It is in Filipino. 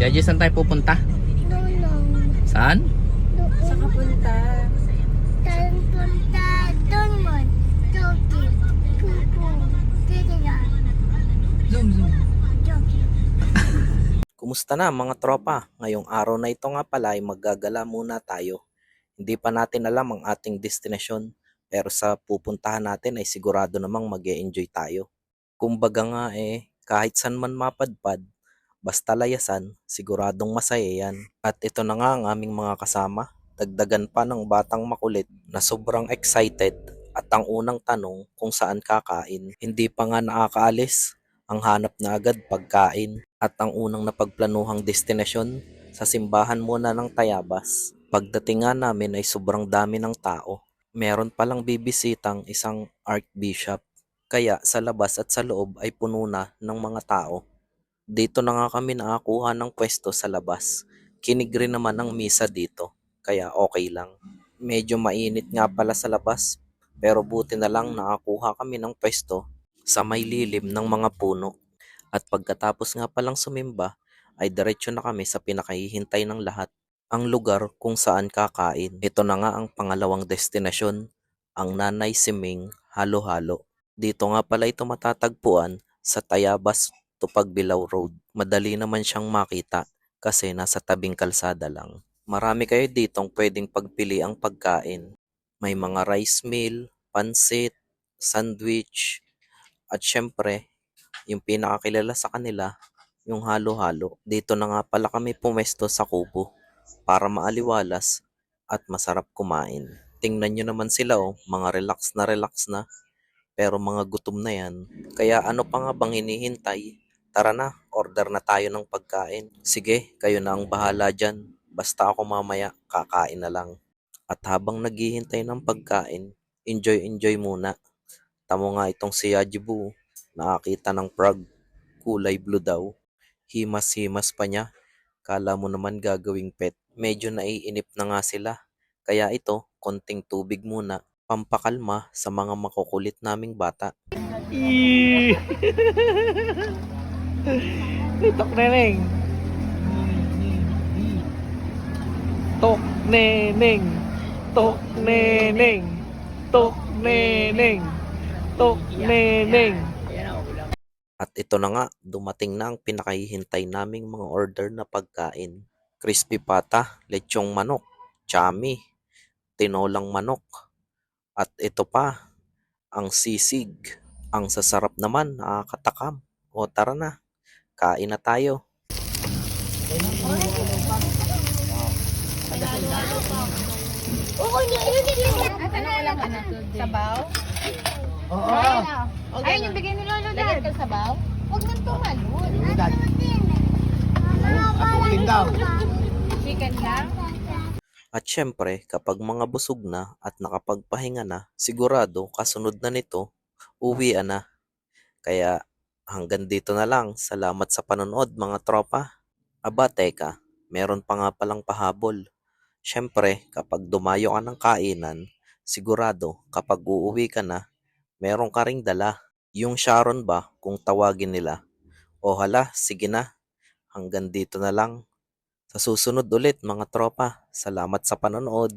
Yaji, saan tayo pupunta? Tulong. Saan? Sa kapunta. Tan punta doon mo. Joki. Pupu. Titiga. Zoom, zoom. Kumusta na mga tropa? Ngayong araw na ito nga pala ay maggagala muna tayo. Hindi pa natin alam ang ating destinasyon pero sa pupuntahan natin ay sigurado namang mag enjoy tayo. Kumbaga nga eh, kahit saan man mapadpad, basta layasan, siguradong masaya yan. At ito na nga ang aming mga kasama, dagdagan pa ng batang makulit na sobrang excited at ang unang tanong kung saan kakain. Hindi pa nga nakakaalis, ang hanap na agad pagkain at ang unang napagplanuhang destinasyon sa simbahan muna ng Tayabas. Pagdating nga namin ay sobrang dami ng tao. Meron palang bibisitang isang archbishop. Kaya sa labas at sa loob ay puno na ng mga tao. Dito na nga kami nakakuha ng pwesto sa labas. Kinig rin naman ang misa dito. Kaya okay lang. Medyo mainit nga pala sa labas. Pero buti na lang nakakuha kami ng pwesto sa may lilim ng mga puno. At pagkatapos nga palang sumimba, ay diretso na kami sa pinakahihintay ng lahat, ang lugar kung saan kakain. Ito na nga ang pangalawang destinasyon, ang Nanay Siming Halo-Halo. Dito nga pala ito matatagpuan sa Tayabas, Tupagbilaw Road. Madali naman siyang makita kasi nasa tabing kalsada lang. Marami kayo ditong pwedeng pagpili ang pagkain. May mga rice meal, pansit, sandwich, at syempre, yung pinakakilala sa kanila, yung halo-halo. Dito na nga pala kami pumesto sa kubo para maaliwalas at masarap kumain. Tingnan nyo naman sila oh, mga relax na relax na. Pero mga gutom na yan. Kaya ano pa nga bang hinihintay? Tara na, order na tayo ng pagkain. Sige, kayo na ang bahala dyan. Basta ako mamaya, kakain na lang. At habang naghihintay ng pagkain, enjoy-enjoy muna. Tamo nga itong si Yajibu, nakakita ng frog, kulay blue daw. Himas-himas pa niya. Kala mo naman gagawing pet. Medyo naiinip na nga sila. Kaya ito, konting tubig muna. Pampakalma sa mga makukulit naming bata. Tok neneng. Tok neneng. Tok neneng. Tok neneng. Tok neneng. At ito na nga, dumating na ang pinakahihintay naming mga order na pagkain. Crispy pata, lechong manok, chami, tinolang manok. At ito pa, ang sisig. Ang sasarap naman, nakakatakam. O tara na, kain na tayo. Ano? Sabaw? Oo. Ayun yung bigay ni Lolo Dad. Lagyan ka sabaw? Huwag nang tumalon. Dad. Daw. Chicken lang? At syempre, kapag mga busog na at nakapagpahinga na, sigurado kasunod na nito, uwian na. Kaya hanggang dito na lang. Salamat sa panonood mga tropa. Aba teka, meron pa nga palang pahabol. Syempre, kapag dumayo ka ng kainan, sigurado kapag uuwi ka na, meron ka ring dala. Yung Sharon ba kung tawagin nila? O hala, sige na. Hanggang dito na lang. Sa susunod ulit mga tropa, salamat sa panonood.